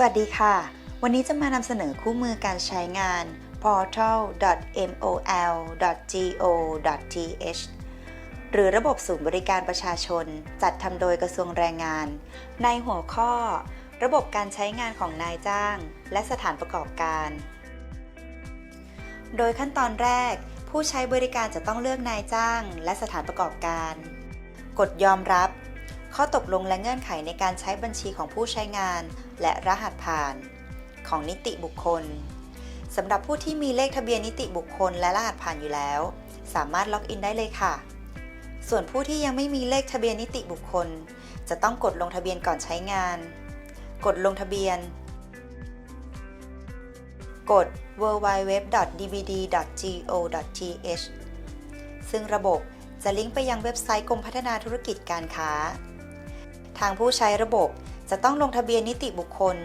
สวัสดีค่ะ วันนี้จะมานำเสนอคู่มือการใช้งาน portal.mol.go.th หรือระบบศูนย์บริการประชาชน จัดทำโดยกระทรวงแรงงาน ในหัวข้อ ระบบการใช้งานของนายจ้าง และสถานประกอบการ โดยขั้นตอนแรก ผู้ใช้บริการจะต้องเลือกนายจ้าง และสถานประกอบการ กดยอมรับ ข้อตกลงและเงื่อนไขในการใช้บัญชีของผู้ใช้งาน และรหัสผ่าน ของนิติบุคคลสำหรับผู้ที่มีเลขทะเบียนนิติบุคคลและรหัสผ่านอยู่แล้ว สามารถล็อกอินได้เลยค่ะ ส่วนผู้ที่ยังไม่มีเลขทะเบียนนิติบุคคล จะต้องกดลงทะเบียนก่อนใช้งาน กดลงทะเบียน กด www.dbd.go.th ซึ่งระบบจะลิงก์ไปยังเว็บไซต์กรมพัฒนาธุรกิจการค้า ทางผู้ใช้ระบบจะต้องลงทะเบียนนิติบุคคล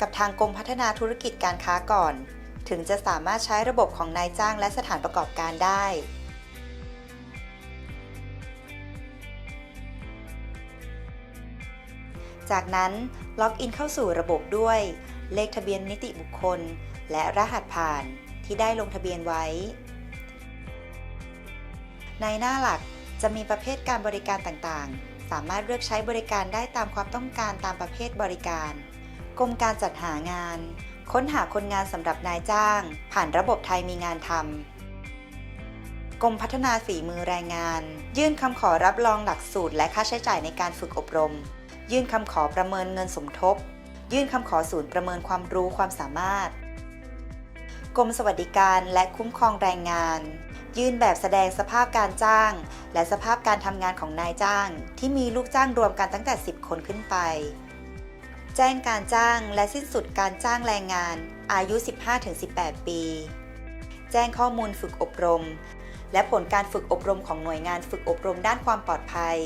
กับทางกรมพัฒนาธุรกิจการค้าก่อน ถึงจะสามารถใช้ระบบของนายจ้างและสถานประกอบการได้ จากนั้นล็อกอินเข้าสู่ระบบด้วย เลขทะเบียนนิติบุคคล และรหัสผ่านที่ได้ลงทะเบียนไว้ ในหน้าหลักจะมีประเภทการบริการต่างๆ สามารถเลือกใช้บริการได้ตามความต้องการตามประเภทบริการ กรมการจัดหางาน ค้นหาคนงานสำหรับนายจ้าง ผ่านระบบไทยมีงานทำกรมพัฒนาฝีมือแรงงาน ยื่นคำขอรับรองหลักสูตร และค่าใช้จ่ายในการฝึกอบรม ยื่นคำขอประเมินเงินสมทบ ยื่นคำขอศูนย์ประเมินความรู้ความสามารถ กรมสวัสดิการและคุ้มครองแรงงาน ยื่นแบบแสดงสภาพการจ้าง และสภาพการทำงานของนายจ้าง ที่มีลูกจ้างรวมกันตั้งแต่ 10 คนขึ้นไป แจ้งการจ้างและสิ้นสุดการจ้างแรงงาน อายุ 15-18 ปี แจ้งข้อมูลฝึกอบรม และผลการฝึกอบรมของหน่วยงานฝึกอบรมด้านความปลอดภัย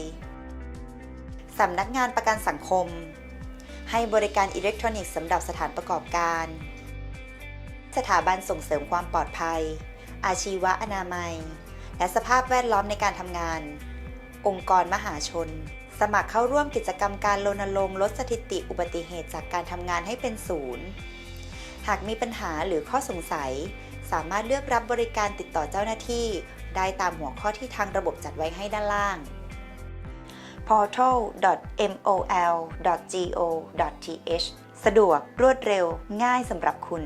สำนักงานประกันสังคม ให้บริการอิเล็กทรอนิกส์สำหรับสถานประกอบการ สถาบันส่งเสริมความปลอดภัย อาชีวะอนามัย และสภาพแวดล้อมในการทำงาน องค์กรมหาชน สมัครเข้าร่วมกิจกรรมการรณรงค์ลดสถิติอุบัติเหตุจากการทำงานให้เป็นศูนย์ หากมีปัญหาหรือข้อสงสัย สามารถเลือกรับบริการติดต่อเจ้าหน้าที่ ได้ตามหัวข้อที่ทางระบบจัดไว้ให้ด้านล่าง portal.mol.go.th สะดวกรวดเร็วง่ายสำหรับคุณ